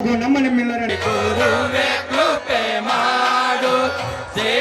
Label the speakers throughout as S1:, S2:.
S1: ನಮ್ಮ ನಿಮ್ಮೆಲ್ಲರ
S2: ಗುರುವೆ ಕೃಪೆ ಮಾಡು ಶ್ರೀ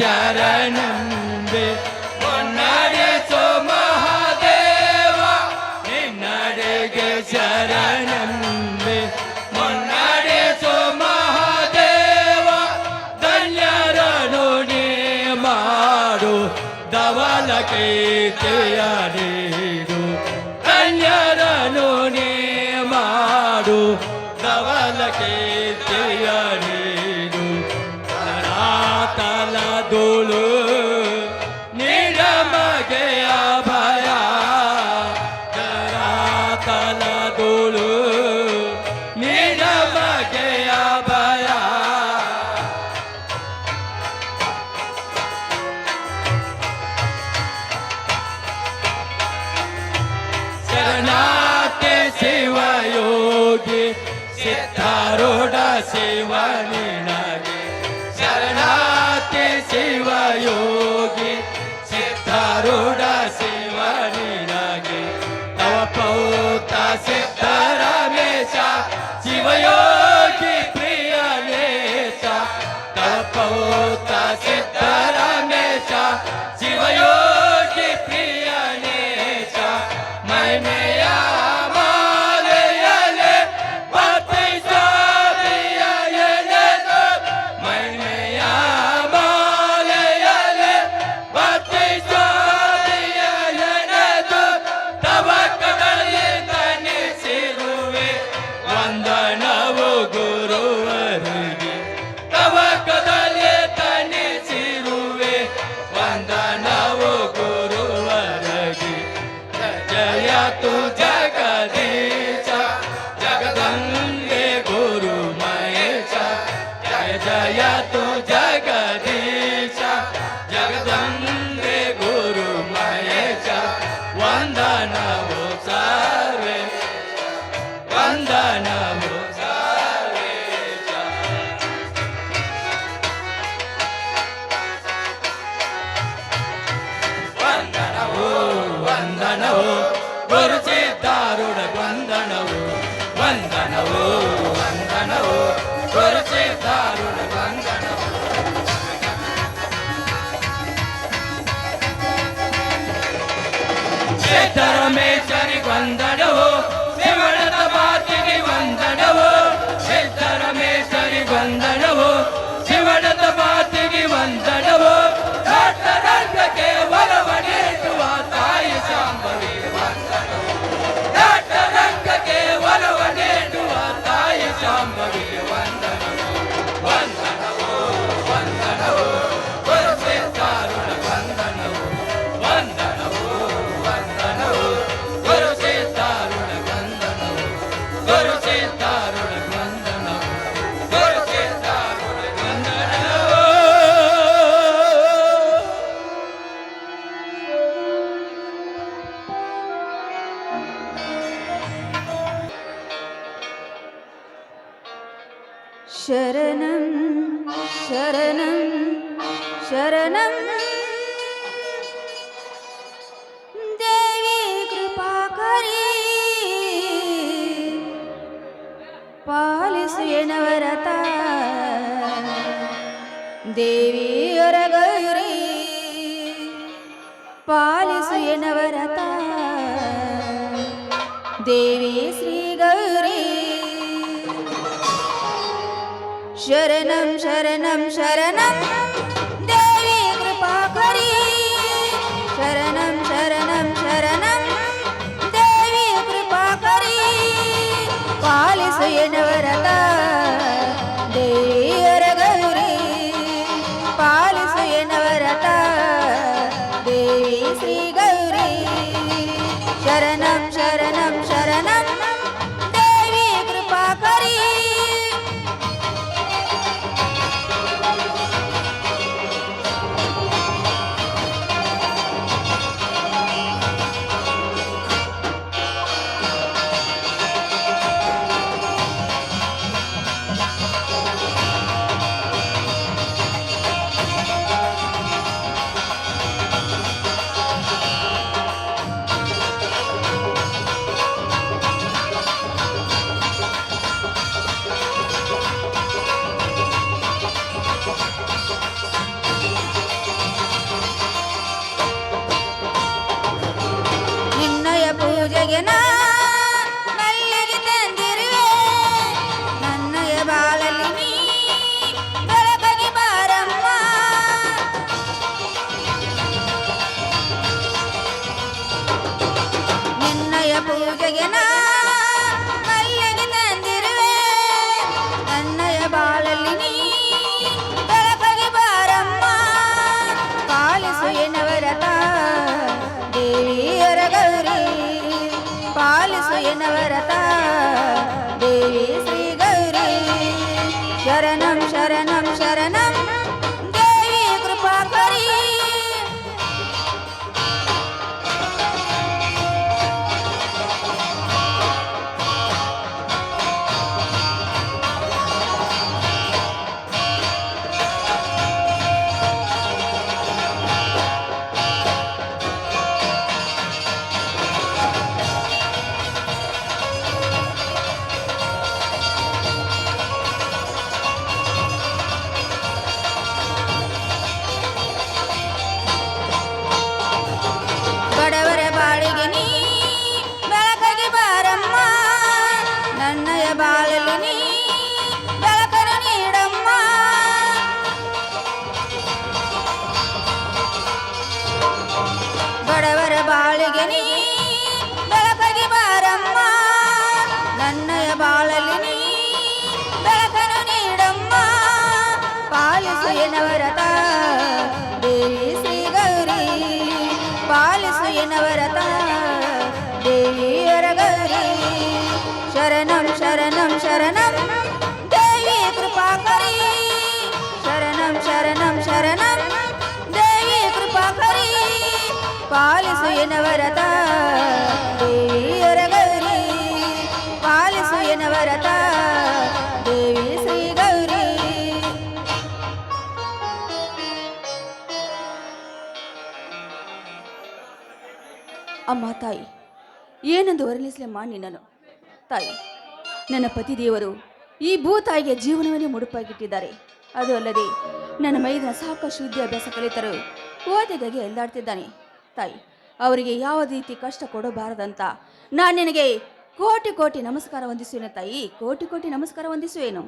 S2: ನಿನ್ನಡೆಗೆ ಶರಣಂಬೆ ಹೊನ್ನಡೆಸೋ ಮಹಾದೇವ ನಿನ್ನಡೆಗೆ ಶರಣಂಬೆ ಮೊನ್ನಡೆಸೋ ಮಹಾದೇವ ಧನ್ಯರನು ನೀ ಮಾಡು ದವಲ ಕೀರ್ತಿಯ ನೀಡು ಧನ್ಯರನು ನೀ ಮಾಡು ಕೀರ್ತಿಯ 하여 ಗುರು ಸಿದ್ಧಾರೂಢ ವಂದನವು ವಂದನವು ವಂದನವು ಗುರು ಸಿದ್ಧಾರೂಢ ವಂದನವು ಸಿದ್ಧರಮೇಶ್ವರಿ ವಂದನವು ಶಿವಣದ ಮಾತಿಗೆ ವಂದನವು ಸಿದ್ಧರಮೇಶ್ವರಿ ವಂದನವು ಶಿವಣದ ಮಾತಿಗೆ ವಂದನವು ರಂಗಕ್ಕೆ ಒಲವನೇಸುವ ತಾಯಿ ಶಾಂಭವಿ ರಂಗಕ್ಕೆ ಒಲವನೇಸುವ ತಾಯಿ ಶಾಂಭವಿ ವಂದನವು ವಂದನವು ವಂದನವು ಗುರು ಸಿದ್ಧಾರೂಢ ವಂದನವು ವಂದನವು ವಂದನವು ಗುರು ಸಿದ್ಧಾರೂಢ ವಂದನವು ಗುರು ಸಿದ್ಧಾರೂಢ
S1: tonight. ಪಾಲಿಸು ಎನವರತ ಶರಣಂ ಶರಣಂ ಶರಣಂ ದೇವಿ ಕೃಪಾಕರಿ ಶರಣಂ ಶರಣಂ ಶರಣಂ ದೇವಿ ಕೃಪಾಕರಿ ಪಾಲಿಸು ಎನವರತ ದೇವಿಯರ ಗೌರಿ ಪಾಲಿಸು ಎನವರತ ದೇವಿ ಶ್ರೀ ಗೌರಿ ಅಮ್ಮ, ತಾಯಿ, ಏನೆಂದು ವರ್ಣಿಸಲಮ್ಮ ನಿನ್ನನು ತಾಯಿ ನನ್ನ ಪತಿದೇವರು ಈ ಭೂತಾಯಿಗೆ ಜೀವನವನ್ನೇ ಮುಡುಪಾಗಿಟ್ಟಿದ್ದಾರೆ. ಅದು ಅಲ್ಲದೆ ನನ್ನ ಮೈದಿನ ಸಾಕಷ್ಟು ವಿದ್ಯಾಭ್ಯಾಸ ಕಲಿತರು ಓದಿಗಾಗಿ ಎಲ್ಲಾಡ್ತಿದ್ದಾನೆ ತಾಯಿ, ಅವರಿಗೆ ಯಾವ ರೀತಿ ಕಷ್ಟ ಕೊಡಬಾರದಂತ ನಾನು ನಿನಗೆ ಕೋಟಿ ಕೋಟಿ ನಮಸ್ಕಾರ ವಂದಿಸುವೆನು ತಾಯಿ, ಕೋಟಿ ಕೋಟಿ ನಮಸ್ಕಾರ ವಂದಿಸುವೇನು.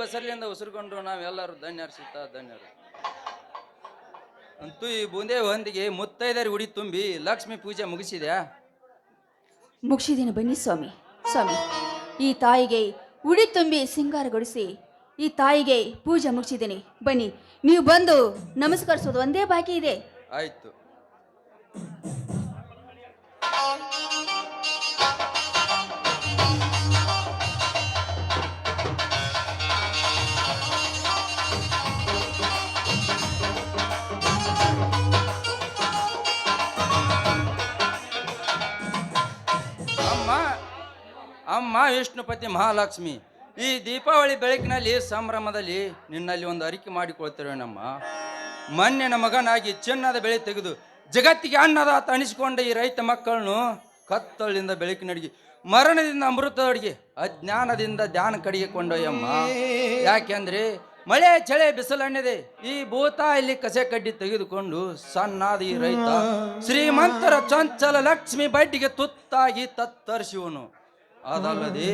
S2: ಬಸರ್ಲಿಂದ ಉಸಿರುಕೊಂಡು ನಾವೆಲ್ಲರೂ ಧನ್ಯರು ಸುತ್ತ ಧನ್ಯರು. ಅಂತೂ ಈ ಬೂಂದೇ ಹೊಂದಿಗೆ ಮುತ್ತೈದರಿ ಉಡಿ ತುಂಬಿ ಲಕ್ಷ್ಮಿ ಪೂಜೆ ಮುಗಿಸಿದ್ಯಾ
S1: ಮುಗಿಸಿದ್ದೀನಿ ಬನ್ನಿ ಸ್ವಾಮಿ ಸ್ವಾಮಿ. ಈ ತಾಯಿಗೆ ಉಡಿ ತುಂಬಿ ಸಿಂಗಾರಗೊಳಿಸಿ ಈ ತಾಯಿಗೆ ಪೂಜೆ ಮುಗಿಸಿದ್ದೀನಿ. ಬನ್ನಿ ನೀವು ಬಂದು ನಮಸ್ಕರಿಸೋದು ಒಂದೇ ಬಾಕಿ ಇದೆ.
S2: ಆಯ್ತು.
S3: ಮಹಾವಿಷ್ಣುಪತಿ ಮಹಾಲಕ್ಷ್ಮಿ, ಈ ದೀಪಾವಳಿ ಬೆಳಕಿನಲ್ಲಿ ಸಂಭ್ರಮದಲ್ಲಿ ನಿನ್ನಲ್ಲಿ ಒಂದು ಅರಿಕೆ ಮಾಡಿಕೊಳ್ತೇವೆ ನಮ್ಮ ಮಗನಾಗಿ ಚಿನ್ನದ ಬೆಳೆ ತೆಗೆದು ಜಗತ್ತಿಗೆ ಅನ್ನದ ತಣಿಸಿಕೊಂಡ ಈ ರೈತ ಮಕ್ಕಳನ್ನು ಕತ್ತಳಿಂದ ಬೆಳಕಿನಡಿಗೆ ಮರಣದಿಂದ ಅಮೃತದಡಿಗೆ ಅಜ್ಞಾನದಿಂದ ಧ್ಯಾನ ಕಡಿಗೆ ಕೊಂಡೊಯ್ಯಮ್ಮ. ಯಾಕೆಂದ್ರೆ ಮಳೆ, ಚಳೆ ಬಿಸಿಲಣ್ಣದೆ ಈ ಭೂತ ಇಲ್ಲಿ ಕಸೆ ಕಡ್ಡಿ ತೆಗೆದುಕೊಂಡು ಸಣ್ಣಾದ ಈ ರೈತ ಶ್ರೀಮಂತರ ಚಂಚಲ ಲಕ್ಷ್ಮಿ ಬಡ್ಡಿಗೆ ತುತ್ತಾಗಿ ತತ್ತರಿಸುವನು. ಅದಲ್ಲದೆ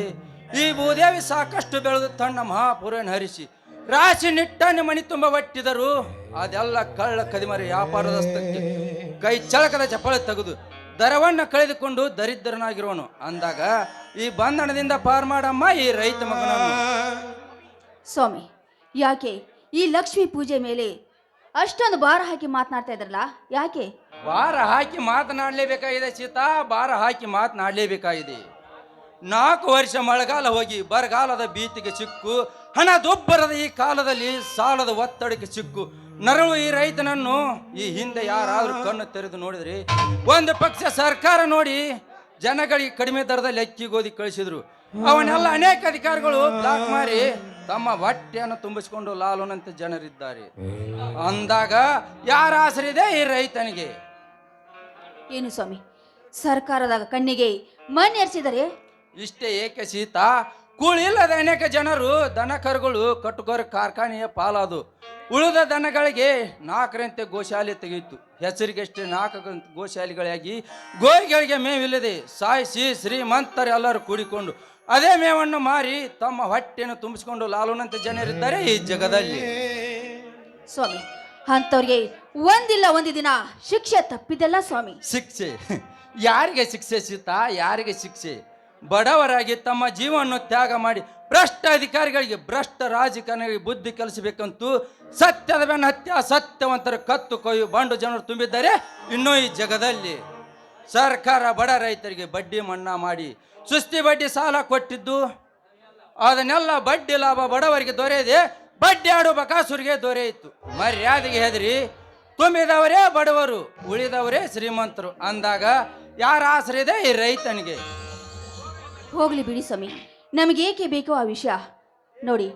S3: ಈ ಭೂದೇವಿ ಸಾಕಷ್ಟು ಬೆಳೆದು ತನ್ನ ಮಹಾಪುರನ ಹರಿಸಿ ರಾಶಿ ನಿಟ್ಟನೆ ಮಣಿ ತುಂಬ ಒಟ್ಟಿದರು. ಅದೆಲ್ಲ ಕಳ್ಳ ಕದಿಮರಿ ವ್ಯಾಪಾರದ ಕೈ ಚಳಕದ ಚಪ್ಪಳ ತೆಗೆದು ದರವನ್ನ ಕಳೆದುಕೊಂಡು ದರಿದ್ರನಾಗಿರೋನು. ಅಂದಾಗ ಈ ಬಂಧನದಿಂದ ಪಾರ್ ಮಾಡಮ್ಮ ಈ ರೈತ ಮಗನ
S1: ಸ್ವಾಮಿ ಯಾಕೆ ಈ ಲಕ್ಷ್ಮಿ ಪೂಜೆ ಮೇಲೆ ಅಷ್ಟೊಂದು ಭಾರ ಹಾಕಿ ಮಾತನಾಡ್ತಾ ಇದ್ರಲ್ಲ ಯಾಕೆ?
S3: ಭಾರ ಹಾಕಿ ಮಾತನಾಡಲೇಬೇಕಾಗಿದೆ ಸೀತಾ ಭಾರ ಹಾಕಿ ಮಾತನಾಡಲೇಬೇಕಾಗಿದೆ. ನಾಲ್ಕು ವರ್ಷ ಮಳೆಗಾಲ ಹೋಗಿ ಬರಗಾಲದ ಭೀತಿಗೆ ಸಿಕ್ಕು, ಹಣ ದುಬ್ಬರದ ಈ ಕಾಲದಲ್ಲಿ ಸಾಲದ ಒತ್ತಡಕ್ಕೆ ಸಿಕ್ಕು. ನರಳು ಈ ರೈತನನ್ನು ಈ ಹಿಂದೆ ಯಾರಾದರೂ ಕಣ್ಣು ತೆರೆದು ನೋಡಿದ್ರಿ ಒಂದು ಪಕ್ಷ ಸರ್ಕಾರ ನೋಡಿ ಜನಗಳಿಗೆ ಕಡಿಮೆ ದರದಲ್ಲಿ ಅಕ್ಕಿ ಗೋಧಿ ಕಳಿಸಿದ್ರು. ಅವನ್ನೆಲ್ಲ ಅನೇಕ ಅಧಿಕಾರಿಗಳು ಬ್ಲಾಕ್ ಮಾರಿ ತಮ್ಮ ಹೊಟ್ಟೆಯನ್ನು ತುಂಬಿಸಿಕೊಂಡು ಲಾಲುನಂತೆ ಜನರಿದ್ದಾರೆ. ಅಂದಾಗ ಯಾರ ಆಸರಿದೆ ಈ ರೈತನಿಗೆ.
S1: ಏನು ಸ್ವಾಮಿ, ಸರ್ಕಾರದಾಗ ಕಣ್ಣಿಗೆ ಮಣ್ಣೆರ್ಸಿದರೆ
S3: ಇಷ್ಟೇ ಏಕೆ ಕೂಳಿ ಕೂಳಿಲ್ಲದ ಅನೇಕ ಜನರು ದನ ಕರುಗಳು ಕಟ್ಟುಕೋರ ಕಾರ್ಖಾನೆಯ ಪಾಲಾದು. ಉಳಿದ ದನಗಳಿಗೆ ನಾಲ್ಕರಂತೆ ಗೋಶಾಲೆ ತೆಗೆಯಿತು. ಹೆಸರಿಗೆಷ್ಟೇ ನಾಲ್ಕು ಗೋಶಾಲೆಗಳಾಗಿ ಗೋಯಿಗಳಿಗೆ ಮೇವಿಲ್ಲದೆ ಸಾಯಿಸಿ ಶ್ರೀಮಂತರೆಲ್ಲರೂ ಕೂಡಿಕೊಂಡು ಅದೇ ಮೇವನ್ನು ಮಾರಿ ತಮ್ಮ ಹೊಟ್ಟೆಯನ್ನು ತುಂಬಿಸಿಕೊಂಡು ಲಾಲುನಂತೆ ಜನರಿದ್ದಾರೆ ಈ ಜಗದಲ್ಲಿ.
S1: ಸ್ವಾಮಿ ಅಂಥವ್ರಿಗೆ ಒಂದಿಲ್ಲ ಒಂದು ದಿನ ಶಿಕ್ಷೆ ತಪ್ಪಿದೆಲ್ಲ ಸ್ವಾಮಿ.
S3: ಶಿಕ್ಷೆ. ಯಾರಿಗೆ ಶಿಕ್ಷೆ ಸೀತಾ? ಯಾರಿಗೆ ಶಿಕ್ಷೆ? ಬಡವರಾಗಿ ತಮ್ಮ ಜೀವನವನ್ನು ತ್ಯಾಗ ಮಾಡಿ ಭ್ರಷ್ಟ ಅಧಿಕಾರಿಗಳಿಗೆ, ಭ್ರಷ್ಟ ರಾಜಕಾರಣಿಗಳಿಗೆ ಬುದ್ಧಿ ಕಲಿಸಬೇಕಂತೂ ಸತ್ಯದ ಬೆನ್ನ ಹತ್ಯ ಸತ್ಯವಂತರು ಕತ್ತು ಕೊಯ್ಯು ಬಂಡು ಜನರು ತುಂಬಿದ್ದಾರೆ ಇನ್ನೂ ಈ ಜಗದಲ್ಲಿ. ಸರ್ಕಾರ ಬಡ ರೈತರಿಗೆ ಬಡ್ಡಿ ಮನ್ನಾ ಮಾಡಿ ಸುಸ್ತಿ ಬಡ್ಡಿ ಸಾಲ ಕೊಟ್ಟಿದ್ದು. ಅದನ್ನೆಲ್ಲ ಬಡ್ಡಿ ಲಾಭ ಬಡವರಿಗೆ ದೊರೆಯದೆ ಬಡ್ಡಿ ಆಡುವ ಬಕಾಸುರಿಗೆ ದೊರೆಯಿತು. ಮರ್ಯಾದೆಗೆ ಹೆದರಿ ತುಂಬಿದವರೇ ಬಡವರು, ಉಳಿದವರೇ ಶ್ರೀಮಂತರು ಅಂದಾಗ ಯಾರ ಆಸರೆ ಇದೆ? ಈ ರೈತನಿಗೆ.
S1: ಹೋಗ್ಲಿ ಬಿಡಿ ಸ್ವಾಮಿ. ನಮಗೇಕೆ ಬೇಕೋ ಆ ವಿಷಯ? ನೋಡಿ,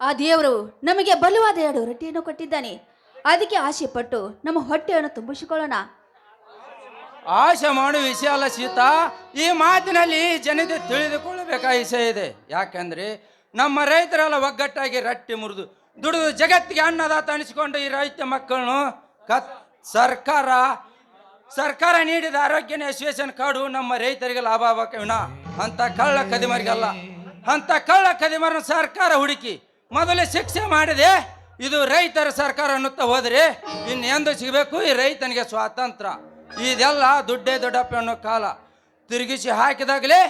S1: ಆ ದೇವರು ನಮಗೆ ಬಲವಾದ ಎರಡು ರೊಟ್ಟಿಯನ್ನು ಕೊಟ್ಟಿದ್ದಾನೆ. ಅದಕ್ಕೆ ಆಸೆ ಪಟ್ಟು ನಮ್ಮ ಹೊಟ್ಟೆಯನ್ನು ತುಂಬಿಸಿಕೊಳ್ಳೋಣ.
S3: ಆಶೆ ಮಾಡುವ ವಿಷಯ ಅಲ್ಲ ಸೀತಾ. ಈ ಮಾತಿನಲ್ಲಿ ಜನತೆ ತಿಳಿದುಕೊಳ್ಳಬೇಕಾದ ವಿಷಯ ಇದೆ. ಯಾಕಂದ್ರೆ ನಮ್ಮ ರೈತರೆಲ್ಲ ಒಗ್ಗಟ್ಟಾಗಿ ರಟ್ಟಿ ಮುರಿದು ದುಡಿದು ಜಗತ್ತಿಗೆ ಅನ್ನದ ಅನಿಸಿಕೊಂಡು ಈ ರೈತ ಮಕ್ಕಳನ್ನು ಕತ್ ಸರ್ಕಾರ ಸರ್ಕಾರ ನೀಡಿದ ಆರೋಗ್ಯ ಅಸೋಸಿಯೇಷನ್ ಕಾರ್ಡು ನಮ್ಮ ರೈತರಿಗೆ ಲಾಭ ಆಗಬೇಕು ಅಂತ ಕಳ್ಳ ಕದಿಮರಿಗಲ್ಲ. ಅಂತ ಕಳ್ಳ ಕದಿಮರನ್ನ ಸರ್ಕಾರ ಹುಡುಕಿ ಮೊದಲೇ ಶಿಕ್ಷೆ ಮಾಡಿದೆ, ಇದು ರೈತರ ಸರ್ಕಾರ ಅನ್ನುತ್ತಾ ಹೋದರೆ ಇನ್ನೆಂದು ಸಿಗಬೇಕು? ಈ ರೈತನಿಗೆ ಸ್ವಾತಂತ್ರ್ಯ ಇದೆಲ್ಲ ದುಡ್ಡೇ ದೊಡ್ಡಪ್ಪ ಅನ್ನೋ ಕಾಲ. ತಿರುಗಿಸಿ ಹಾಕಿದಾಗಲೇ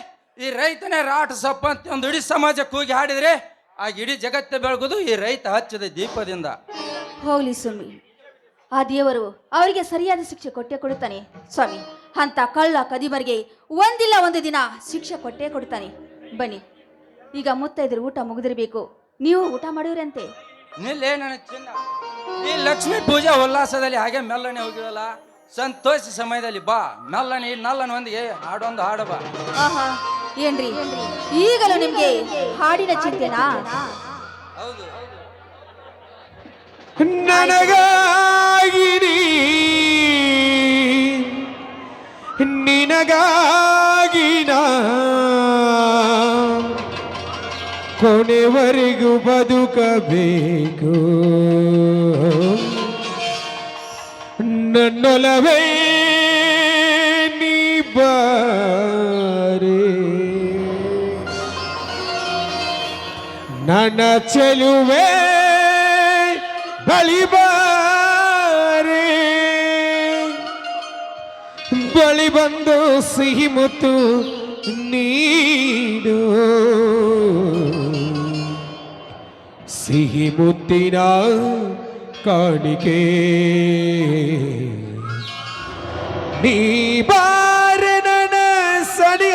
S3: ಈ ರೈತನೇ ರಾಟ ಸಪ್ಪ ಅಂತ ಒಂದು ಇಡೀ ಸಮಾಜಕ್ಕೆ ಕೂಗಿ ಹಾಡಿದರೆ ಆ ಇಡೀ ಜಗತ್ತು ಬೆಳಗುದು ಈ ರೈತ ಹಚ್ಚಿದ ದೀಪದಿಂದ.
S1: ಹೋಗ್ಲಿ ಸ್ವಾಮಿ. ಆ ದೇವರು ಅವರಿಗೆ ಸರಿಯಾದ ಶಿಕ್ಷೆ ಕೊಟ್ಟೆ ಕೊಡುತ್ತಾನೆ. ಸ್ವಾಮಿ ಅಂತ ಕಳ್ಳ ಕದಿಬರಿಗೆ ಒಂದಿಲ್ಲ ಒಂದು ದಿನ ಶಿಕ್ಷೆ ಕೊಟ್ಟೇ ಕೊಡ್ತಾನೆ. ಬನ್ನಿ ಈಗ ಮುತ್ತೈದರು ಊಟ ಮುಗಿದಿರಬೇಕು. ನೀವು ಊಟ ಮಾಡಿವ್ರಂತೆ?
S3: ನಿಲ್ಲೇ ನನ್ನ ಚಿನ್ನ. ಈ ಲಕ್ಷ್ಮಿ ಪೂಜಾ ಉಲ್ಲಾಸದಲ್ಲಿ ಹಾಗೆ ಮೆಲ್ಲನೆ ಹೋಗಿವಲ್ಲ? ಸಂತೋಷ ಸಮಯದಲ್ಲಿ ಬಾ. ಮೆಲ್ಲನೆ ಈ ನಲ್ಲನ ಒಂದಿಗೆ ಹಾಡೊಂದು ಹಾಡು ಬಾ.
S1: ಆಹಾ ಏನ್ರಿ? ಈಗಲೂ ನಿಮ್ಗೆ ಹಾಡಿನ ಚಿಂತೆನಾ?
S3: ಹೌದು.
S4: ನನಗಾಗಿ ನಿನಗಾಗಿ ನಾ ಕೊನೆವರೆಗೂ ಬದುಕಬೇಕು. ನನ್ನೊಲವೇ ನೀ ಬಾರೆ. ನನ್ನ ಚೆಲುವೆ ಬಳಿ ಬಂದು ಸಿಹಿ ಮುತ್ತು ನೀಡು. ಸಿಹಿ ಮುತ್ತಿನ ಕಾಣಿಕೆ. ನೀ ಬಾರ ನನ್ನ ಸಡಿ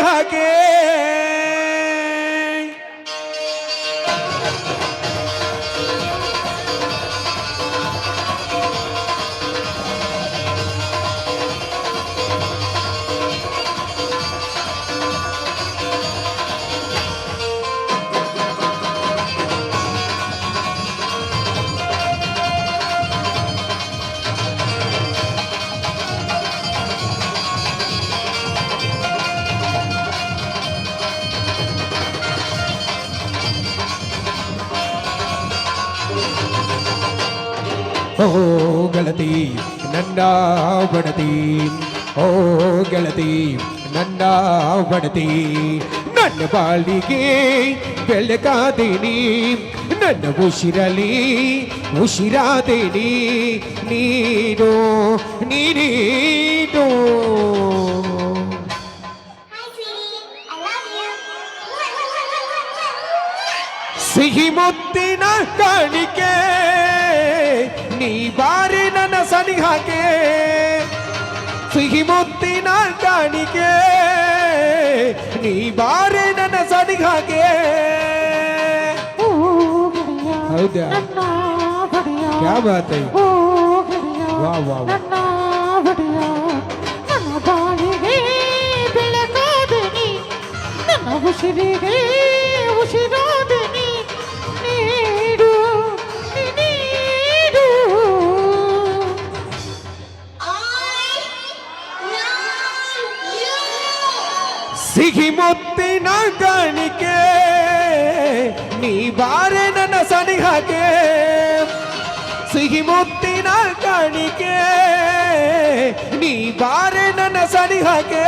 S4: ನನ್ನ ಬಡತಿ ಓ ಗೆಳತಿ ನನ್ನ ಬಡತಿ ನನ್ನ ಬಾಳಿಗೆ ಬೆಳಕಾದೀನಿ ನನ್ನ ಉಸಿರಲಿ ಉಸಿರಾದೀನಿ ನೀನು ನೀನೀನು
S5: Hi, sweetie. I love you.
S4: ಸಿಹಿ ಮುತ್ತಿನ ಕಾಣಿಕೆ ನೀ ಬಾರಿ ನನ್ನ ಸನಿಹಾಗೆ ಸಿಹಿ ಮುತ್ತಿನ ಕಾಣಿಕೆ ನೀ ಬಾರಿ ನನ್ನ ಸನಿಹಾಗೆ ಹೌದಾ ಕ್ಯಾ ಬಾತ್ ಹೈ ವಾ ವಾ ವಾ
S6: ಉಸಿರಿಗೆ
S4: ಕಾಣಿಕೆ ನೀ ಬಾರೆ ನನ್ನ ಸನಿಹಕ್ಕೆ. ಸಿಹಿ ಮುತ್ತಿನ ಕಾಣಿಕೆ ನೀ ಬಾರೆ ನನ್ನ ಸನಿಹಾಗೆ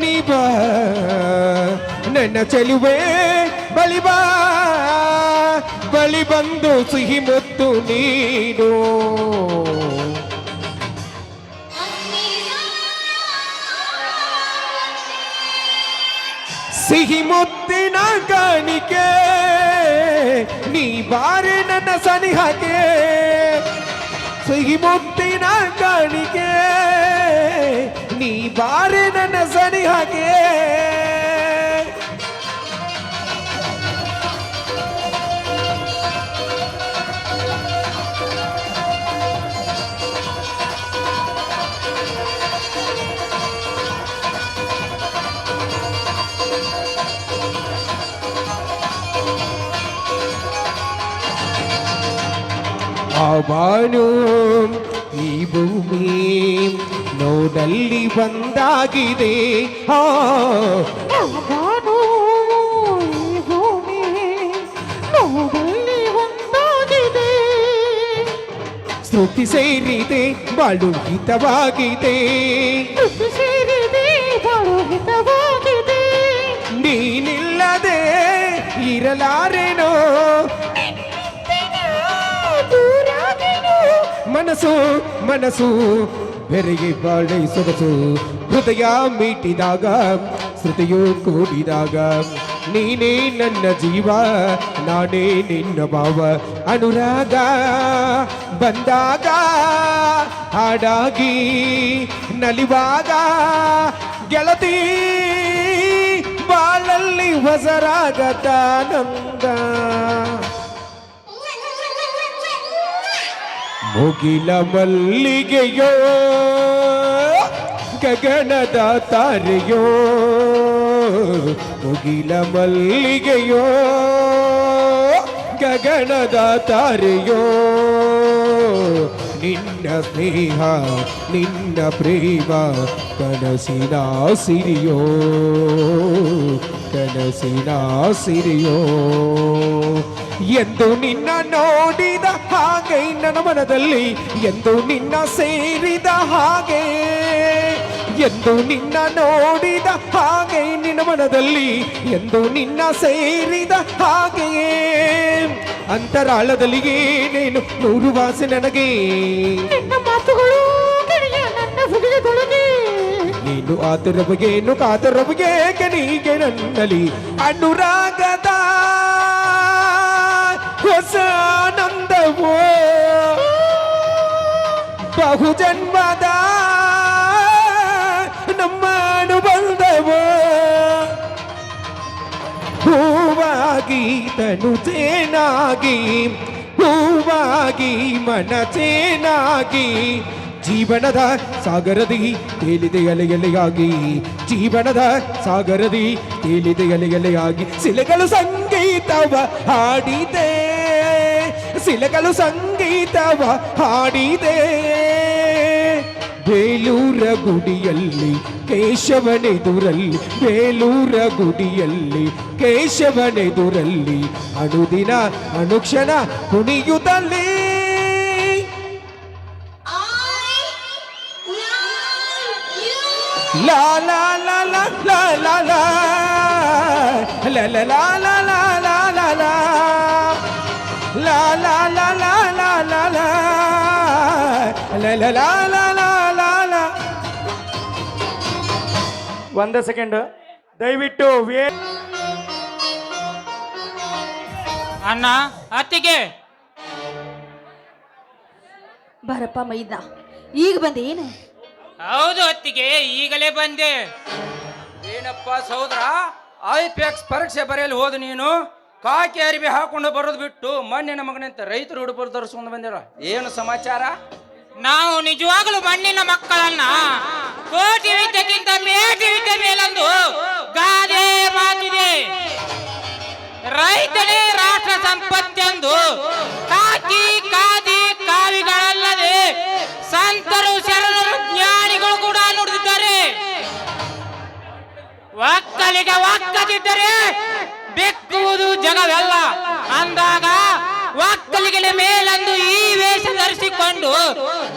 S6: ನೀ
S4: ಬಾ ನನ್ನ ಚೆಲುವೆ ಬಳಿ ಬಾ ಬಳಿ ಬಂದು ಸಿಹಿ ಮುತ್ತು ನೀಡು ಸಿಹಿ ಮುತ್ತಿನ ಕಾಣಿಕೆ ನೀ ಬಾರೆ ನನ್ನ ಸನಿಹಕ್ಕೆ. ಸಿಹಿ ಮುತ್ತಿನ ಕಾಣಿಕೆ ನೀ ಬಾರೆ ನನ್ನ ಸನಿಹಕ್ಕೆ. ಬಾನು ಈ ಭೂಮಿ ನೋಡಲ್ಲಿ ಬಂದಾಗಿದೆ. ಆ
S6: ಬಾನು ಈ ಭೂಮಿ ನೋಡಲ್ಲಿ ಒಂದಾಗಿದೆ
S4: ಸ್ತುತಿ ಸೇರಿದೆ ಬಾಳು ಹಿತವಾಗಿದೆ.
S6: ಕೃಷಿ ಸೇರಿದೆ ಬಾಳು ಹಿತವಾಗಿದೆ.
S4: ನೀನಿಲ್ಲದೆ ಇರಲಾರೆನೋ ಮನಸ್ಸು ಮನಸ್ಸು ಬೆರೆಗೆ ಬಾಳೆ ಸೊಗಸು. ಹೃದಯ ಮೀಟಿದಾಗ, ಶ್ರುತಿಯು ಕೂಡಿದಾಗ, ನೀನೇ ನನ್ನ ಜೀವ, ನಾನೇ ನಿನ್ನ ಭಾವ. ಅನುರಾಗ ಬಂದಾಗ, ಹಾಡಾಗಿ ನಲಿವಾಗ, ಗೆಳತಿ ಬಾಳಲ್ಲಿ ಹೊಸರಾಗತಾನಂದ ಮುಗಿಲ ಮಲ್ಲಿಗೆಯೋ ಗಗನದ ತಾರೆಯೋ ಮುಗಿಲ ಮಲ್ಲಿಗೆಯೋ ಗಗನದ ತಾರೆಯೋ ನಿನ್ನ ಸ್ನೇಹ ನಿನ್ನ ಪ್ರೇಮ ಕನಸಿನ ಸಿರಿಯೋ ಕನಸಿನ ಸಿರಿಯೋ ಎಂದು ನಿನ್ನ ನೋಡಿದ ಹಾಗೆ ನನ್ನ ಮನದಲ್ಲಿ ಎಂದು ನಿನ್ನ ಸೇರಿದ ಹಾಗೆ. ಎಂದು ನಿನ್ನ ನೋಡಿದ ಹಾಗೆ ನಿನ್ನ ಮನದಲ್ಲಿ ಎಂದು ನಿನ್ನ ಸೇರಿದ ಹಾಗೆಯೇ ಅಂತರಾಳದಲ್ಲಿ ಏನೇನು ನೂರು ವಾಸೆ ನನಗೆ?
S6: ನಿನ್ನ ಮಾತುಗಳು ನೀನು ನನ್ನ ಹೃದಯದೊಳಗೆ.
S4: ನೀಗೆ ನನ್ನಲ್ಲಿ ಅನುರಾಗದ? ಹೊಸ ಆನಂದವೋ ಬಹುಜನ್ಮದ ನಮ್ಮ ಅನುಬಂಧವೋ ಹೂವಾಗಿ ತನು ಚೇನಾಗಿ ಹೂವಾಗಿ ಮನ ಚೇನಾಗಿ ಜೀವನದ ಸಾಗರದಿ ತೇಲಿದೆ ಎಲೆ ಎಲೆಯಾಗಿ ಜೀವನದ ಸಾಗರದಿ ತೇಲಿದೆ ಎಲೆ ಎಲೆಯಾಗಿ ಸಿಲೆಗಳು ಸಂಗೀತವ ಹಾಡಿದೆ. ಸಿಲೆಗಳು ಸಂಗೀತವ ಹಾಡಿದೆ ಬೇಲೂರ ಗುಡಿಯಲ್ಲಿ ಕೇಶವನೆದುರಲ್ಲಿ, ಬೇಲೂರ ಗುಡಿಯಲ್ಲಿ ಕೇಶವನೆದುರಲ್ಲಿ ಅನುದಿನ ಅನುಕ್ಷಣ ಕುಣಿಯುತ್ತಲ್ಲಿ
S5: I love you.
S4: ಲಾ ಲಾ ಲಾ ಲಾ ಲಾ
S7: ಒಂದೇ ಸೆಕೆಂಡ್ ದಯವಿಟ್ಟು ವೇ
S8: ಅಣ್ಣ ಅತ್ತಿಗೆ.
S1: ಬರಪ್ಪ ಮೈದ ಈಗ ಬಂದೆ ಏನು?
S8: ಹೌದು ಅತ್ತಿಗೆ ಈಗಲೇ ಬಂದೆ.
S3: ಏನಪ್ಪ ಸೌದ್ರ ಐ ಪಿ ಎಕ್ಸ್ ಪರೀಕ್ಷೆ ಬರೆಯಲು ಹೋದ ನೀನು? ಕಾಕಿ ಅರಿವಿ ಹಾಕೊಂಡು ಬರೋದು ಬಿಟ್ಟು ಮಣ್ಣಿನ ಮಗನಂತ ರೈತರು ಹುಡುಗರು ತರಿಸ್ಕೊಂಡು ಬಂದಿರ? ಏನು ಸಮಾಚಾರ?
S8: ನಾವು ನಿಜವಾಗಲೂ ಮಣ್ಣಿನ ಮಕ್ಕಳನ್ನ ಕೋಟಿ ವಿದ್ಯಕ್ಕಿಂತ ಮೇಟಿ ವಿದ್ಯೆ ಮೇಲೊಂದು ಗಾದೆ ಮಾತಿದೆ. ರೈತನೇ ರಾಷ್ಟ್ರ ಸಂಪತ್ತೆಂದು ಕಾಕಿ ಕಾದಿ ಕಾವಿಗಳಲ್ಲದೆ ಸಂತರು ಶರಣರು ಜ್ಞಾನಿಗಳು ಕೂಡ ನುಡಿದಿದ್ದಾರೆ. ಒಕ್ಕಲಿಗ ಒಕ್ಕದಿದ್ದರೆ ಬೆಕ್ಕುವುದು ಜಗವೆಲ್ಲ. ಅಂದಾಗ ಒಕ್ಕಲಿಗನ ಮೇಲಂದು ಈ ವೇಷ ಧರಿಸಿಕೊಂಡು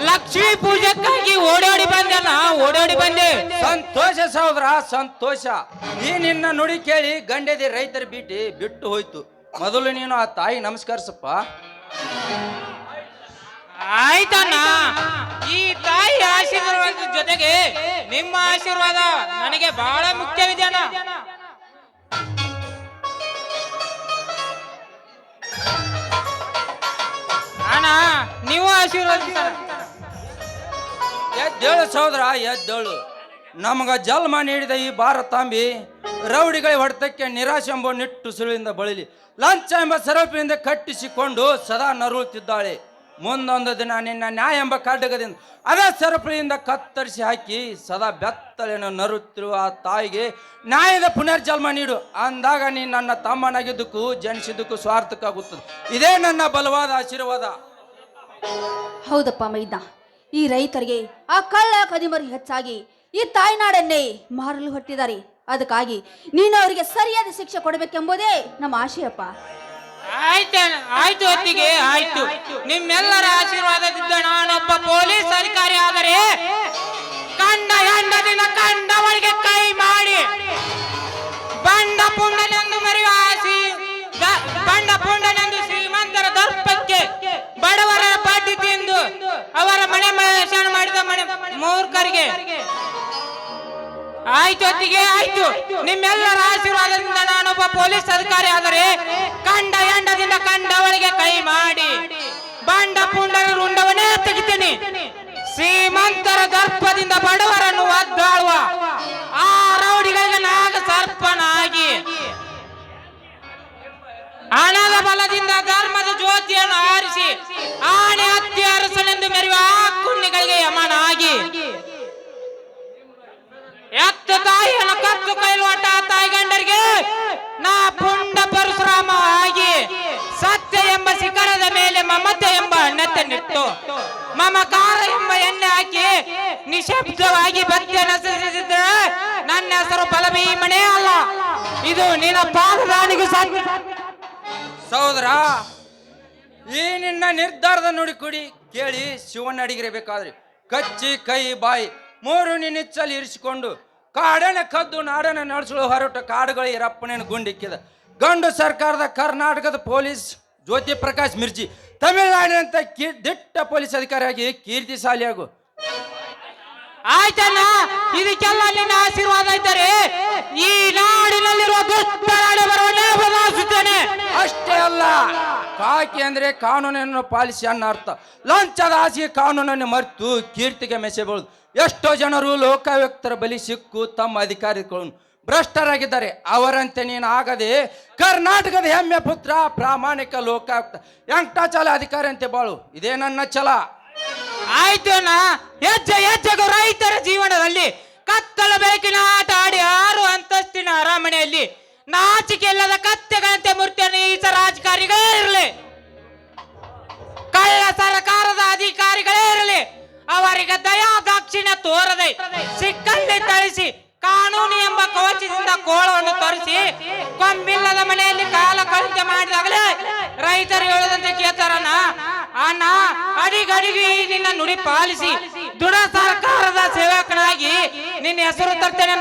S8: ಲಕ್ಷ್ಮೀ ಪೂಜಕ್ಕಾಗಿ ಓಡೋಡಿ ಬಂದೆ ನಾ ಓಡೋಡಿ ಬಂದೆ.
S3: ಸಂತೋಷ ಸಹೋದರ ಸಂತೋಷ. ಈ ನಿನ್ನ ನುಡಿ ಕೇಳಿ ಗಂಡೆದಿ ರೈತರ ಬೀಟಿ ಬಿಟ್ಟು ಹೋಯ್ತು. ಮೊದಲು ನೀನು ಆ ತಾಯಿ ನಮಸ್ಕರಿಸಪ್ಪ.
S8: ಆಯ್ತಣ್ಣ. ಈ ತಾಯಿ ಆಶೀರ್ವಾದದ ಜೊತೆಗೆ ನಿಮ್ಮ ಆಶೀರ್ವಾದ ನನಗೆ ಬಹಳ ಮುಖ್ಯವಿದೆ ಅಣ್ಣ. ಅಣ್ಣ, ನೀವು ಆಶೀರ್ವಾದ
S3: ಎದ್ದೇಳು ಸಹೋದರ, ಎದ್ದೇಳು. ನಮಗ ಜನ್ಮ ನೀಡಿದ ಈ ಭಾರತಾಂಬಿ ರೌಡಿಗಳ ಹೊಡೆತಕ್ಕೆ ನಿರಾಶೆ ಎಂಬ ನಿಟ್ಟು ಸುಳಿಯಿಂದ ಬಳಲಿ, ಲಂಚ ಎಂಬ ಸರಪಿನಿಂದ ಕಟ್ಟಿಸಿಕೊಂಡು ಸದಾ ನರುಳುತ್ತಿದ್ದಾಳೆ. ಮುಂದೊಂದು ದಿನ ನಿನ್ನ ನ್ಯಾಯ ಎಂಬ ಕಡ್ಡಗದಿಂದ ಅದೇ ಸರಪಳಿಯಿಂದ ಕತ್ತರಿಸಿ ಹಾಕಿ ಸದಾ ಬೆತ್ತಲೆಯನ್ನು ನರುತ್ತಿರುವ ಆ ತಾಯಿಗೆ ನ್ಯಾಯದ ಪುನರ್ಜನ್ಮ ನೀಡು. ಅಂದಾಗ ನೀನು ನನ್ನ ತಮ್ಮನಾಗಿದ್ದಕ್ಕೂ ಜನಿಸಿದ್ದಕ್ಕೂ ಸ್ವಾರ್ಥಕ್ಕಾಗುತ್ತದೆ. ಇದೇ ನನ್ನ ಬಲವಾದ ಆಶೀರ್ವಾದ.
S1: ಹೌದಪ್ಪ ಮೈದ್ನ ಈ ರೈತರಿಗೆ ಆ ಕಳ್ಳ ಕದಿಮರಿ ಹೆಚ್ಚಾಗಿ ಈ ತಾಯ್ನಾಡನ್ನೇ ಮಾರಲು ಹೊಟ್ಟಿದ್ದಾರೆ ಅದಕ್ಕಾಗಿ ನೀನು ಅವರಿಗೆ ಸರಿಯಾದ ಶಿಕ್ಷೆ ಕೊಡಬೇಕೆಂಬುದೇ ನಮ್ಮ ಆಶಯಪ್ಪ.
S8: ಆಯ್ತು ಆಯ್ತು ಹೊತ್ತಿಗೆ, ಆಯ್ತು. ನಿಮ್ಮೆಲ್ಲರ ಆಶೀರ್ವಾದದಿಂದ ನಾನೊಬ್ಬ ಪೊಲೀಸ್ ಅಧಿಕಾರಿ ಆದರೆ ಕಂಡ ಹೆಂಡದಿನ ಕಂಡವಳಿಗೆ ಕೈ ಮಾಡಿ. ಬಂಡ ಪುಂಡನೆಂದು ಮರೆಯುವ ಬಂಡ ಪುಂಡನೆಂದು ಶ್ರೀಮಂತರ ದರ್ಪಕ್ಕೆ ಬಡವರ ತಿಂದು ಅವರ ಮನೆ ಮಹೇಶನ ಮಾಡಿದ ಮನೆ ಮೂರ್ಖರಿಗೆ. ಆಯ್ತು ಆಯ್ತು. ನಿಮ್ಮೆಲ್ಲರ ಆಶೀರ್ವಾದದಿಂದ ನಾನೊಬ್ಬ ಪೊಲೀಸ್ ಅಧಿಕಾರಿ ಆದರೆ ಕಂಡ ಎಂಡದಿಂದ ಕಂಡವರಿಗೆ ಕೈ ಮಾಡಿ ಬಂಡ ಪುಂಡರ ರುಂಡವನ್ನೇ ತೆಗಿತೀನಿ. ಶ್ರೀಮಂತರ ದರ್ಪದಿಂದ ಬಡವರನ್ನು ಒದ್ದಾಳುವ ಆ ರೌಡಿಗಳಿಗೆ ನಾಗ ಸರ್ಪನಾಗಿ ಹಣದ ಬಲದಿಂದ ಧರ್ಮದ ಜ್ಯೋತಿಯನ್ನು ಆರಿಸಿ ಆಣೆ ಹತ್ತಿ ಅರಸನೆಂದು ಮೆರೆಯುವ ಆ ಕುಣ್ಣಿಗಳಿಗೆ ಯಮನಾಗಿ ಎತ್ತ ತಾಯಿಯನ್ನು ಕತ್ತು ಕೈಲುವಟ್ಟ ಆ ತಾಯಿ ಗಂಡರಿಗೆ, ನಾ ಪುಂಡ ಪರಶುರಾಮ ಆಗಿ ಸತ್ಯ ಎಂಬ ಶಿಖರದ ಮೇಲೆ ಮಮತೆ ಎಂಬ ನಿಟ್ಟು ಮಮಕಾರ ಎಂಬ ಎಣ್ಣೆ ಹಾಕಿ ನಿಶಬ್ದವಾಗಿ ಬತ್ತಿ ನಸಿಸಿದ್ರೆ ನನ್ನ ಹೆಸರು ಬಲಭೀಮನೇ ಅಲ್ಲ. ಇದು ನಿನ್ನ ಪಾದದಾನಿಗೂ ಸಾಧ್ಯ.
S3: ಸಹೋದರ, ಈ ನಿನ್ನ ನಿರ್ಧಾರದ ನುಡಿ ಕುಡಿ ಕೇಳಿ ಶಿವಣ್ಣ ಅಡಿಗಿರಬೇಕಾದ್ರೆ ಕಚ್ಚಿ ಕೈ ಬಾಯಿ, ಮೂರು ನಿನ್ನಿಚ್ಚಲ್ಲಿ ಇರಿಸಿಕೊಂಡು ಕಾಡನ ಕದ್ದು ನಾಡನ ನಡೆಸಲು ಹೊರಟ ಕಾಡುಗಳ ಇರಪ್ಪನೇನು ಗುಂಡಿಕ್ಕಿದ ಗಂಡು ಸರ್ಕಾರದ ಕರ್ನಾಟಕದ ಪೊಲೀಸ್ ಜ್ಯೋತಿ ಪ್ರಕಾಶ್ ಮಿರ್ಜಿ, ತಮಿಳುನಾಡಿನಂತ ಕಿ, ದಿಟ್ಟ ಪೊಲೀಸ್ ಅಧಿಕಾರಿಯಾಗಿ ಕೀರ್ತಿಶಾಲಿಯಾಗು.
S8: ಆಯ್ತಣ್ಣ, ಇದಕ್ಕೆಲ್ಲ ನಿನ್ನ ಆಶೀರ್ವಾದ ಐತರೆ ಈ ನಾಡಿನಲ್ಲಿರುವ ದುಷ್ಟರಾಡಿ ಬರವನ್ನೇ ಬದಲಾಯಿಸುತ್ತೇನೆ.
S2: ಅಷ್ಟೇ ಅಲ್ಲ, ಕಾಕಿ ಅಂದ್ರೆ ಕಾನೂನನ್ನು ಪಾಲಿಸಿ ಅನ್ನ ಅರ್ಥ ಲಂಚದ ಆಸೆಗೆ ಕಾನೂನನ್ನು ಮರೆತು ಕೀರ್ತಿಗೆ ಮೆಸೆಬಹುದು ಎಷ್ಟೋ ಜನರು ಲೋಕಾಯುಕ್ತರ ಬಲಿ ಸಿಕ್ಕು ತಮ್ಮ ಅಧಿಕಾರಿಗಳನ್ನು. ಭ್ರಷ್ಟರಾಗಿದ್ದಾರೆ, ಅವರಂತೆ ನೀನು ಆಗದೆ ಕರ್ನಾಟಕದ ಹೆಮ್ಮೆ ಪುತ್ರ, ಪ್ರಾಮಾಣಿಕ ಲೋಕಾಯುಕ್ತ ವೆಂಕಟಾಚಲ ಅಧಿಕಾರಿ ಅಂತೆ ಬಾಳು. ಇದೇ ನನ್ನ ಛಲ.
S8: ಆಯ್ತು ಹೆಜ್ಜೆ, ಹೆಜ್ಜೆಗೂ ರೈತರ ಜೀವನದಲ್ಲಿ ಕತ್ತಲ ಬೆಳಕಿನ ಆಟ ಆಡಿ ಆರು ಅಂತಸ್ತಿನ ಅರಮನೆಯಲ್ಲಿ ನಾಚಿಕೆ ಇಲ್ಲದ ಕತ್ತೆಗಳಂತೆ ಮೂರ್ತಿಯನ್ನು ಈಸ ರಾಜಕಾರಿಗಳೇ ಇರಲಿ. ಕಳ್ಳ ಸರ್ಕಾರದ ಅಧಿಕಾರಿಗಳೇ ಇರಲಿ. ಅವರಿಗೆ ದಯಾ ದಾಕ್ಷಿಣ್ಯ ತೋರದೆ ಸಿಕ್ಕಲ್ಲಿ ತಳಿಸಿ ಕಾನೂನು ಎಂಬ ಕವಚದಿಂದ ಕೋಳವನ್ನು ತರಿಸಿ ಕೊಂಬಿಲ್ಲದ ಮನೆಯಲ್ಲಿ ಕಾಲ ಕಳಿತ ಮಾಡಿದಾಗಲೇ ರೈತರು ಹೇಳದಂತೆ ಕೇಳ್ತಾರಣ್ಣ. ಅಣ್ಣ ಅಡಿಗಡಿಗೆ ಈ ನಿನ್ನ ನುಡಿ ಪಾಲಿಸಿ ದೃಢ ಸರ್ಕಾರದ ಸೇವಕನಾಗಿ ನಿನ್ನ ಹೆಸರು ತರ್ತೇನೆ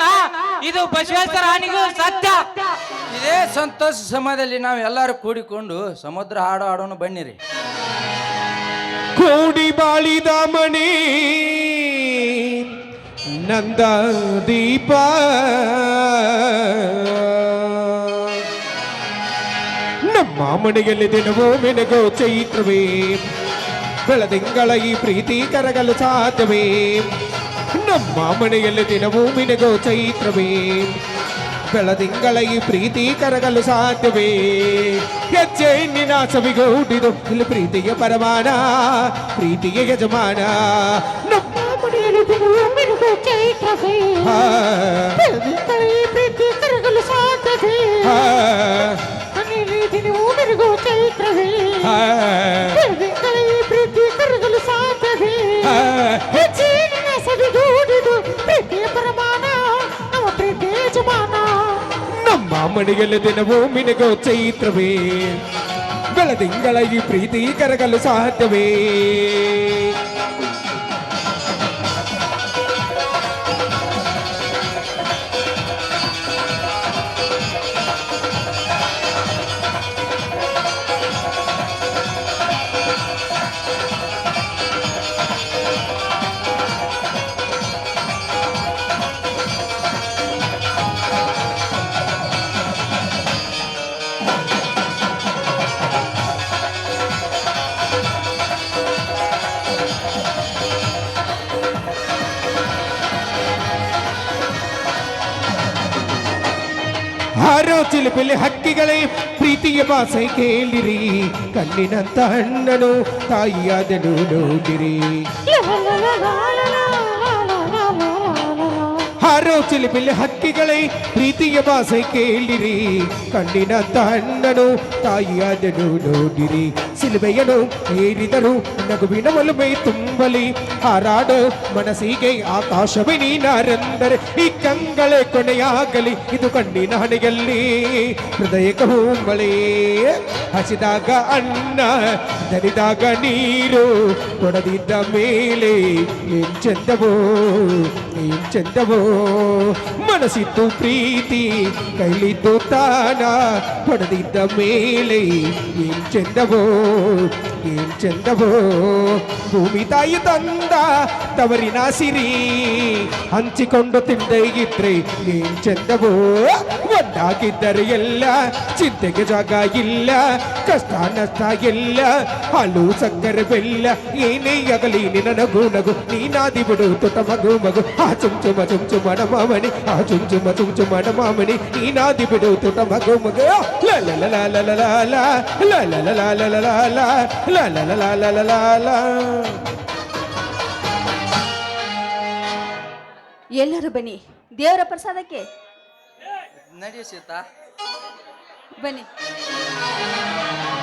S8: ಇದು ಬಸವೇಶ್ವರ ಸತ್ಯ.
S2: ಇದೇ ಸಂತೋಷ ಸಮಯದಲ್ಲಿ ನಾವು ಎಲ್ಲರೂ ಕೂಡಿಕೊಂಡು ಸಮುದ್ರ ಹಾಡು ಹಾಡೋಣ ಬನ್ನಿರಿ.
S4: ಕೂಡಿ ಬಾಳಿದ ಮಣಿ ನಂದ ದೀಪ ನಮ್ಮ ಮನೆಯಲ್ಲಿ ದಿನವೂ ಮೆನಗೋ ಚೈತ್ರವೇ ಬೆಳದಿಂಗಳ ಈ ಪ್ರೀತಿ ಕರಗಲು ಸಾಧ್ಯವೇ ನಮ್ಮ ಮನೆಯಲ್ಲಿ ದಿನವೂ ಮಿನಗೋ ಚೈತ್ರವೇ ಬೆಳದಿಂಗಳ ಈ ಪ್ರೀತಿ ಕರಗಲು ಸಾಧ್ಯವೇ ಹೆಜ್ಜೆ ನಿನ್ನ ಸವಿಗೂಡಿದು ಇಲ್ಲಿ ಪ್ರೀತಿಗೆ ಪರಮಾನ ಪ್ರೀತಿಗೆ ಯಜಮಾನ ನಮ್ಮ
S6: ಮನೆಯಲ್ಲಿ ದಿನವೂ ಮಿನುಗು ಚೈತ್ರವೇ
S4: ಆ,
S6: ಬೆಳದಿಂಗಳ ಈ ಪ್ರೀತಿ ಕರಗಲು ಸಾಧ್ಯತೆ ಕಿಡಿದಿನಿ ಊನರಿಗೂ ಚೈತ್ರವಿ ಕೈ ಪ್ರೀತಿ ಕರಗಲು
S4: ಸಾಧ್ಯವಿ
S6: ಹೆಚ್ಚಿನ ಸದಿ ದೂಡಿದು ಪ್ರೀತಿ ಪರಮಾನ ನಮ್ಮ ಪ್ರೀತಿ ಯಜಮಾನ
S4: ನಮ್ಮ ಮಡಿಯಲ್ಲಿ ದಿನವೂ ಮಿನಗೋ ಚೈತ್ರವೇ ಬೆಳದಿಂಗಳ ಈ ಪ್ರೀತಿ ಕರಗಲು ಸಾಧ್ಯವೇ ಚಿಲಿಪಿಲಿ ಹಕ್ಕಿಗಳೇ, ಪ್ರೀತಿಯ ಭಾಷೆ ಕೇಳಿರಿ. ಕಣ್ಣಿನಂತ ಅಣ್ಣನು, ತಾಯಿಯಾದನು ನೋಡಿರಿ. ಹಾರೋ ಚಿಲಿಪಿಲಿ ಹಕ್ಕಿಗಳೇ, ಪ್ರೀತಿಯ ಭಾಷೆ ಕೇಳಿರಿ. ಕಣ್ಣಿನಂತ ಅಣ್ಣನು, ತಾಯಿಯಾದನು ನೋಡಿರಿ. ಸಿಲುಬೆಯನು ಏರಿದರು ನಗುವಿನ ಒಲುಮೆ ತುಂಬಲಿ ಹಾರಾಡೋ, ಮನಸ್ಸಿಗೆ ಆಕಾಶವೇ ನೀನಾರೆಂದರೆ ಈ ಕಂಗಳೇ ಕೊನೆಯಾಗಲಿ, ಇದು ಕಣ್ಣಿನ ಹಣೆಯಲ್ಲಿ. ಹೃದಯ ಕಹುಂಬಳಿ ಹಸಿದಾಗ ಅನ್ನ ದರಿದಾಗ ನೀರು ಕೊಡದಿದ್ದ ಮೇಲೆ ಏನ್ ಚಂದವೋ ಏನ್ ಚಂದವೋ. ಮನಸ್ಸಿತ್ತು ಪ್ರೀತಿ, ಕೈಲಿದ್ದು ತಾನ ಪಡೆದಿದ್ದ ಮೇಲೆ ಏನ್ ಚಂದವೋ. ಏನ್ ಚಂದವೋ ಭೂಮಿ ತಾಯಿ ತಂದ ತವರಿನ ಸಿರಿ ಹಂಚಿಕೊಂಡು ತಿಂದೈಗಿದ್ರೆ ಏನ್ ಚಂದವೋ ಒಂದಾಗಿದ್ದರೆ ಎಲ್ಲ ಚಿಂತೆಗೆ ಜಾಗ ಇಲ್ಲ ಕಷ್ಟ ನಷ್ಟ ಎಲ್ಲ ಹಾಲು ಸಕ್ಕರೆ ಬೆಲ್ಲ ಏನೇ ಆಗಲಿ ನಗು ನಗು ನೀನಾದಿ ಬಿಡು ತುತ ಮಗು ಮಗು ಆ ಚುಂಚುಮ ಚುಮ ಚುಮ್ ಚುಮಣ ಮಾಮಣಿ ಆ ಚುಂಚುಮ ಚುಮ ಚುಮ್ ಚುಮಣ ಮಾಮಣಿ ನೀನಾದಿ ಬಿಡು ತುತ ಮಗು ಮಗು ಲ ಲ ಲ ಲ ಲ ಲ ಲ ಲ ಲ ಲ ಲ ಲ ಲ ಲ ಲ ಲ la ಲ ಲ ಲ la. ಲ ಲ
S1: ಎಲ್ಲರೂ ಬನ್ನಿ. ದೇವರ ಪ್ರಸಾದಕ್ಕೆ.
S2: ನಡಿ ಸೀತಾ.
S1: ಬನ್ನಿ.